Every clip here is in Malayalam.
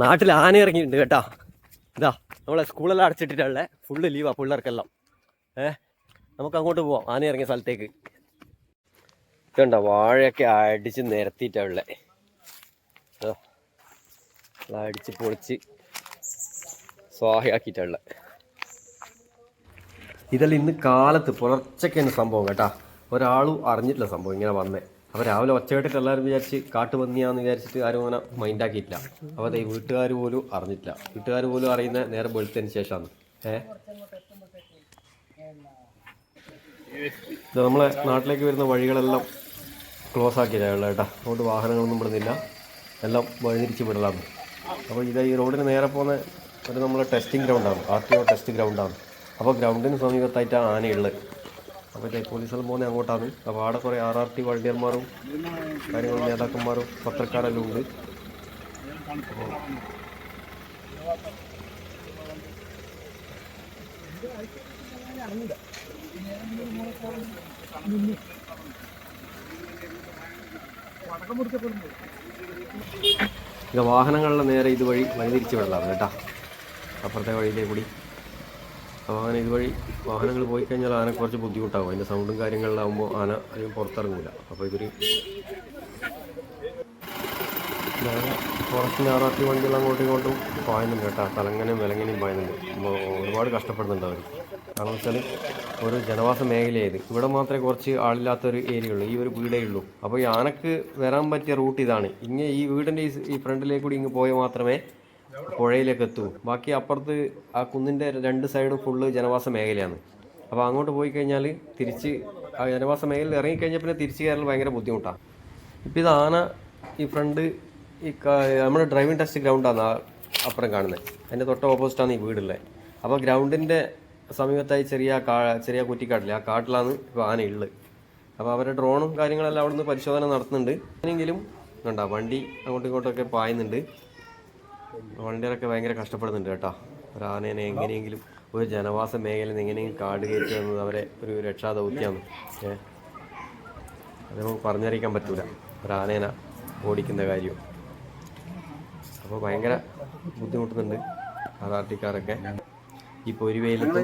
നാട്ടിൽ ആന ഇറങ്ങിയിട്ടുണ്ട് കേട്ടോ. ഇതാ നമ്മളെ സ്കൂളെല്ലാം അടച്ചിട്ടിട്ടുള്ള ഫുള്ള് ലീവാ പിള്ളേർക്കെല്ലാം. ഏ നമുക്ക് അങ്ങോട്ട് പോവാം. ആന ഇറങ്ങിയ സ്ഥലത്തേക്ക്. ഇതുണ്ട വാഴയൊക്കെ അടിച്ച് നിരത്തിയിട്ടുള്ള അടിച്ച് പൊളിച്ച് സ്വാഹയാക്കിയിട്ടുള്ള ഇതെല്ലാം ഇന്ന് കാലത്ത് പുലർച്ചയ്ക്കാണ് സംഭവം കേട്ടാ. ഒരാളും അറിഞ്ഞിട്ടില്ല സംഭവം ഇങ്ങനെ വന്നേ. അപ്പോൾ രാവിലെ ഒച്ചകെട്ടിട്ട് എല്ലാവരും വിചാരിച്ച് കാട്ടുപന്നിയാന്ന് വിചാരിച്ചിട്ട് ആരും അങ്ങനെ മൈൻഡാക്കിയില്ല അപ്പോൾ അതേ വീട്ടുകാർ പോലും അറിഞ്ഞിട്ടില്ല. വീട്ടുകാർ പോലും അറിയുന്ന നേരെ വെളുത്തതിന് ശേഷമാണ്. ഏഹ് നമ്മളെ നാട്ടിലേക്ക് വരുന്ന വഴികളെല്ലാം ക്ലോസ് ആക്കിയില്ല കേട്ടോ. അതുകൊണ്ട് വാഹനങ്ങളൊന്നും വിടുന്നില്ല. എല്ലാം വഴിതിരിച്ച് വിടലാണ്. അപ്പോൾ ഇത് ഈ റോഡിന് നേരെ പോകുന്ന ഒരു നമ്മളെ ടെസ്റ്റിംഗ് ഗ്രൗണ്ടാണ് ആർ ടി ഒ ടെസ്റ്റ് ഗ്രൗണ്ടാണ് അപ്പോൾ ഗ്രൗണ്ടിന് സമീപത്തായിട്ടാണ് ആനയുള്ളത്. അപ്പോൾ സ്ഥലം പോകുന്നത് അങ്ങോട്ടാണ്. അപ്പോൾ അവിടെ കുറേ ആർ ആർ ടി വളണ്ടിയർമാരും കാര്യങ്ങളും നേതാക്കന്മാരും പത്രക്കാരെല്ലാം ഉണ്ട്. വാഹനങ്ങളുടെ നേരെ ഇതുവഴി വഴി തിരിച്ചു വിടലാണ് കേട്ടോ. അപ്പുറത്തെ വഴിയിലേക്ക് കൂടി. അങ്ങനെ ഇതുവഴി വാഹനങ്ങൾ പോയി കഴിഞ്ഞാൽ ആന കുറച്ച് ബുദ്ധിമുട്ടാകും അതിന്റെ സൗണ്ടും കാര്യങ്ങളിലാകുമ്പോൾ ആന അധികം പുറത്തിറങ്ങില്ല അപ്പോൾ ഇവർ ഫോറസ്റ്റിന്റെ ആറാട്ടി വണ്ടികൾ അങ്ങോട്ടും ഇങ്ങോട്ടും പായുന്നുണ്ട് കേട്ടോ. തലങ്ങനെയും വിലങ്ങനെയും പായുന്നുണ്ട്. ഒരുപാട് കഷ്ടപ്പെടുന്നുണ്ട് അവർ കാരണം വെച്ചാൽ ഒരു ജനവാസ മേഖലയായത്. ഇവിടെ മാത്രമേ കുറച്ച് ആളില്ലാത്തൊരു ഏരിയ ഉള്ളൂ. ഈ ഒരു വീടേ ഉള്ളൂ. അപ്പോൾ ഈ ആനക്ക് വരാൻ പറ്റിയ റൂട്ട് ഇതാണ്. ഇങ്ങനെ ഈ വീടിന്റെ ഈ ഫ്രണ്ടിലേക്ക് കൂടി ഇങ്ങ് പോയാൽ മാത്രമേ പുഴയിലേക്ക് എത്തൂ. ബാക്കി അപ്പുറത്ത് ആ കുന്നിന്റെ രണ്ട് സൈഡും ഫുള്ള് ജനവാസ മേഖലയാണ്. അപ്പോൾ അങ്ങോട്ട് പോയി കഴിഞ്ഞാൽ തിരിച്ച് ആ ജനവാസ മേഖലയിൽ ഇറങ്ങിക്കഴിഞ്ഞാൽ പിന്നെ തിരിച്ച് കയറൽ ഭയങ്കര ബുദ്ധിമുട്ടാണ് ഇപ്പോൾ ഇത് ആന ഈ ഫ്രണ്ട് ഈ നമ്മുടെ ഡ്രൈവിംഗ് ടെസ്റ്റ് ഗ്രൗണ്ടാണ് ആ അപ്പുറം കാണുന്നത് അതിന്റെ തൊട്ട് ഓപ്പോസിറ്റാണ് ഈ വീടുള്ളത് അപ്പോൾ ഗ്രൗണ്ടിന്റെ സമീപത്തായി ചെറിയ കാ ചെറിയ കുറ്റിക്കാട്ടില്ല ആ കാട്ടിലാണ് ഇപ്പോൾ ആന ഉള്ളത് അപ്പോൾ അവരുടെ ഡ്രോണും കാര്യങ്ങളെല്ലാം അവിടെ നിന്ന് പരിശോധന നടത്തുന്നുണ്ട്. എങ്കിലും കണ്ടാ വണ്ടി അങ്ങോട്ടും ഇങ്ങോട്ടൊക്കെ പായുന്നുണ്ട്. വണ്ടികളൊക്കെ ഭയങ്കര കഷ്ടപ്പെടുന്നുണ്ട് കേട്ടോ. ഒരു ആനേനെ എങ്ങനെയെങ്കിലും ഒരു ജനവാസ മേഖലയിൽ നിന്ന് എങ്ങനെയെങ്കിലും കാട് കയറ്റി എന്നത് അവരെ ഒരു രക്ഷാദൗത്യമാണ് ഏ? അത് നമുക്ക് പറഞ്ഞറിയിക്കാൻ പറ്റൂല. ഒരു ആനേന ഓടിക്കുന്ന കാര്യം. അപ്പോൾ ഭയങ്കര ബുദ്ധിമുട്ടുന്നുണ്ട് അതോറിറ്റിക്കാരൊക്കെ ഇപ്പോൾ ഒരു പൊരിവെയിലത്ത്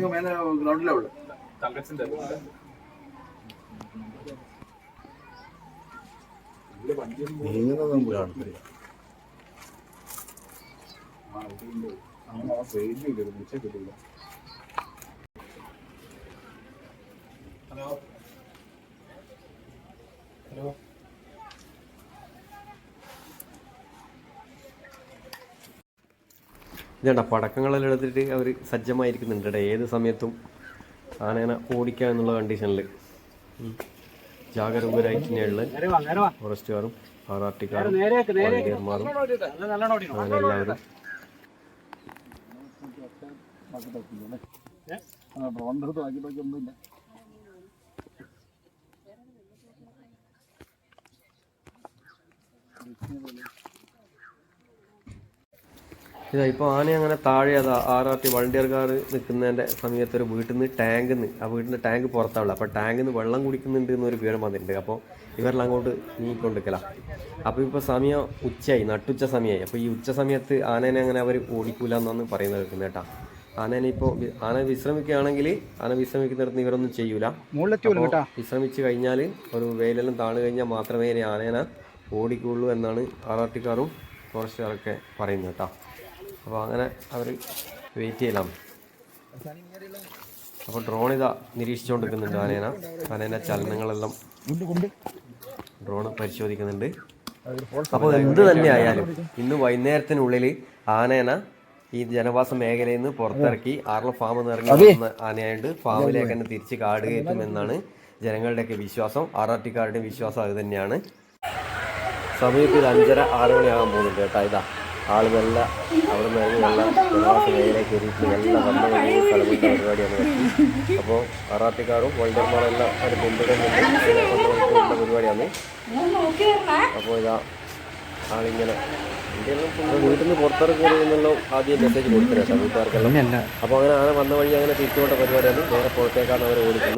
നീങ്ങുന്നതും കാണത്തില്ല. കിട്ടില്ല ഇതേണ്ട പടക്കങ്ങളെല്ലാം എടുത്തിട്ട് അവർ സജ്ജമായിരിക്കുന്നുണ്ട് ഇവിടെ ഏത് സമയത്തും ആനേനെ ഓടിക്കുക എന്നുള്ള കണ്ടീഷനിൽ ജാഗരൂകരായി തന്നെയുള്ള ഫോറസ്റ്റുകാരും ആർ ആർ ടിക്കാരും വളണ്ടിയർമാരും അങ്ങനെ എല്ലാവരും ഡ്രോണിന്റെ അടുത്ത് ബാക്കി ബാക്കി ഒന്നുമില്ല ഇതാ ഇപ്പോൾ ആന അങ്ങനെ താഴെ അതാ ആറാത്തി ആർ ടി വളണ്ടിയർക്കാർ നിൽക്കുന്നതിന്റെ സമയത്ത് ഒരു വീട്ടിൽ നിന്ന് ടാങ്കിൽ നിന്ന് ആ വീട്ടിന്റെ ടാങ്ക് പുറത്താവുള്ള അപ്പോൾ ടാങ്കിൽ നിന്ന് വെള്ളം കുടിക്കുന്നുണ്ട് എന്നൊരു വിവരം വന്നിട്ടുണ്ട്. അപ്പോൾ ഇവരെല്ലാം അങ്ങോട്ട് നീക്കൊണ്ടിരിക്കല അപ്പോൾ ഇപ്പോൾ സമയം ഉച്ചയായി നട്ടുച്ച സമയമായി. അപ്പോൾ ഈ ഉച്ച സമയത്ത് ആനേനെ അങ്ങനെ അവർ ഓടിക്കൂല എന്നാണ് പറയുന്നത് കേൾക്കുന്നത് കേട്ടാ. ആനേനെ ഇപ്പോ ആന വിശ്രമിക്കുകയാണെങ്കിൽ ആന വിശ്രമിക്കുന്നിടത്ത് ഇവരൊന്നും ചെയ്യൂല. വിശ്രമിച്ചു വിശ്രമിച്ച് കഴിഞ്ഞാൽ ഒരു വെയിലെല്ലാം താണു കഴിഞ്ഞാൽ മാത്രമേ ഇനി ആനേനെ ഓടിക്കുള്ളൂ എന്നാണ് ആർ ആർ ടിക്കാരും ഫോറസ്റ്റുകാരൊക്കെ പറയുന്നത് കേട്ടോ. അപ്പോൾ അങ്ങനെ അവർ വെയിറ്റ് ചെയ്യലാണ്. അപ്പോൾ ഡ്രോൺ ഇതാ നിരീക്ഷിച്ചുകൊണ്ടിരിക്കുന്നുണ്ട് ആനേന. ആനേന്റെ ചലനങ്ങളെല്ലാം ഡ്രോൺ പരിശോധിക്കുന്നുണ്ട്. അപ്പോൾ എന്ത് തന്നെ ആയാലും ഇന്ന് വൈകുന്നേരത്തിനുള്ളിൽ ആനേന ഈ ജനവാസ മേഖലയിൽ നിന്ന് പുറത്തിറക്കി ആർല ഫാം എന്ന് ഇറങ്ങി ആനയായിട്ട് ഫാമിലേക്ക് തന്നെ തിരിച്ച് കാട് കയറ്റുമെന്നാണ് ജനങ്ങളുടെയൊക്കെ വിശ്വാസം. ടിക്കാരുടെ വിശ്വാസം അത് തന്നെയാണ്. സമയത്ത് ഇത് അഞ്ചര ആറ് മണിയാകാൻ പോകുന്നുണ്ട് കേട്ടോ. ഇതാ ആളുകളെല്ലാം അവിടെ നിന്ന് ഇറങ്ങി വെള്ളം ജനവാസ മേഖലയിൽ കയറിയിട്ട് നല്ല വന്ന വലിയ സ്ഥലമിട്ട പരിപാടിയാണ് അപ്പോൾ ആറാട്ടിക്കാരും വോൾഡർമാരെല്ലാം അവർ പിന്തുടരുന്നുണ്ട് പരിപാടിയാണ്. അപ്പോൾ ഇതാ ആളിങ്ങനെ. വീട്ടിൽ നിന്ന് പുറത്തിറങ്ങരുതെന്നല്ലോ ആദ്യം മെസ്സേജ് കൊടുത്തില്ല വീട്ടുകാർക്കെല്ലാം അപ്പോൾ അങ്ങനെ ആന വന്ന വഴി അങ്ങനെ തിരിച്ചുകൊണ്ട പരിപാടിയാണ് നേരെ പുറത്തേക്കാണ് അവർ ഓടിക്കുന്നത്.